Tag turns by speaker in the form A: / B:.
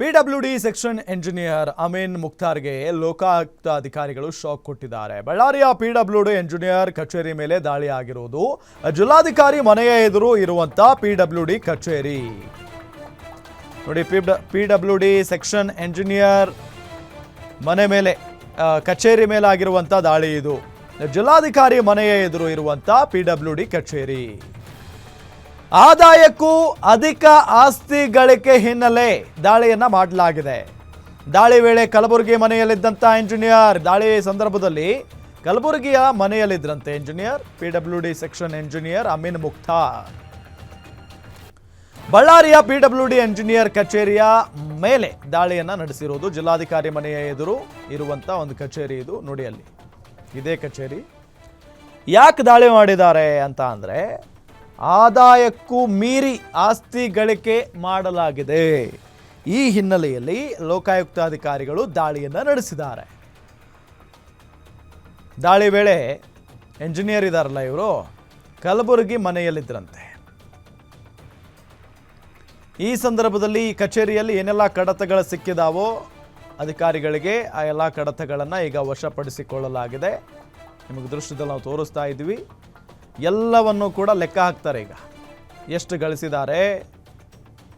A: PW D section engineer Amin ಮುಕ್ತಾರ್ಗೆ ಲೋಕಾಯುಕ್ತ ಅಧಿಕಾರಿಗಳು shock ಕೊಟ್ಟಿದ್ದಾರೆ. ಬಳ್ಳಾರಿಯ ಪಿಡಬ್ಲ್ಯೂ ಡಿ ಎಂಜಿನಿಯರ್ ಕಚೇರಿ ಮೇಲೆ ದಾಳಿ ಆಗಿರುವುದು. ಜಿಲ್ಲಾಧಿಕಾರಿ ಮನೆಯ ಎದುರು ಇರುವಂತ ಪಿಡಬ್ಲ್ಯೂ ಡಿ ಕಚೇರಿ. ನೋಡಿ, P W D section engineer ಮನೆ ಮೇಲೆ ಕಚೇರಿ ಮೇಲೆ ಆಗಿರುವಂತ ದಾಳಿ ಇದು. ಜಿಲ್ಲಾಧಿಕಾರಿ ಮನೆಯ ಎದುರು ಇರುವಂತ ಪಿಡಬ್ಲ್ಯೂ ಡಿ ಕಚೇರಿ. ಆದಾಯಕ್ಕೂ ಅಧಿಕ ಆಸ್ತಿ ಗಳಿಕೆ ಹಿನ್ನೆಲೆ ದಾಳಿಯನ್ನ ಮಾಡಲಾಗಿದೆ. ದಾಳಿ ವೇಳೆ ಕಲಬುರಗಿ ಮನೆಯಲ್ಲಿದ್ದಂಥ ಇಂಜಿನಿಯರ್ ದಾಳಿ ಸಂದರ್ಭದಲ್ಲಿ ಕಲಬುರಗಿಯ ಮನೆಯಲ್ಲಿದ್ದರಂತೆ engineer PWD section engineer Amin Mukta ಬಳ್ಳಾರಿಯ ಪಿಡಬ್ಲ್ಯೂ ಡಿ ಎಂಜಿನಿಯರ್ ಕಚೇರಿಯ ಮೇಲೆ ದಾಳಿಯನ್ನ ನಡೆಸಿರೋದು ಜಿಲ್ಲಾಧಿಕಾರಿ ಮನೆಯ ಎದುರು ಇರುವಂತ ಒಂದು ಕಚೇರಿ ಇದು ನೋಡಿ ಇದೇ ಕಚೇರಿ. ಯಾಕೆ ದಾಳಿ ಮಾಡಿದ್ದಾರೆ ಅಂತ ಅಂದ್ರೆ ಆದಾಯಕ್ಕೂ ಮೀರಿ ಆಸ್ತಿ ಗಳಿಕೆ ಮಾಡಲಾಗಿದೆ. ಈ ಹಿನ್ನೆಲೆಯಲ್ಲಿ ಲೋಕಾಯುಕ್ತ ಅಧಿಕಾರಿಗಳು ದಾಳಿಯನ್ನು ನಡೆಸಿದ್ದಾರೆ. ದಾಳಿ ವೇಳೆ ಎಂಜಿನಿಯರ್ ಇದ್ದಾರಲ್ಲ ಇವರು? ಕಲಬುರಗಿ ಮನೆಯಲ್ಲಿದ್ದರಂತೆ ಈ ಸಂದರ್ಭದಲ್ಲಿ ಈ ಕಚೇರಿಯಲ್ಲಿ ಏನೆಲ್ಲ ಕಡತಗಳು ಸಿಕ್ಕಿದಾವೋ ಅಧಿಕಾರಿಗಳಿಗೆ ಆ ಎಲ್ಲ ಕಡತಗಳನ್ನು ಈಗ ವಶಪಡಿಸಿಕೊಳ್ಳಲಾಗಿದೆ. ನಿಮಗೆ ದೃಶ್ಯದಲ್ಲಿ ನಾವು ತೋರಿಸ್ತಾ ಇದ್ವಿ ಎಲ್ಲವನ್ನು ಕೂಡ ಲೆಕ್ಕ ಹಾಕ್ತಾರೆ ಈಗ. ಎಷ್ಟು ಗಳಿಸಿದ್ದಾರೆ?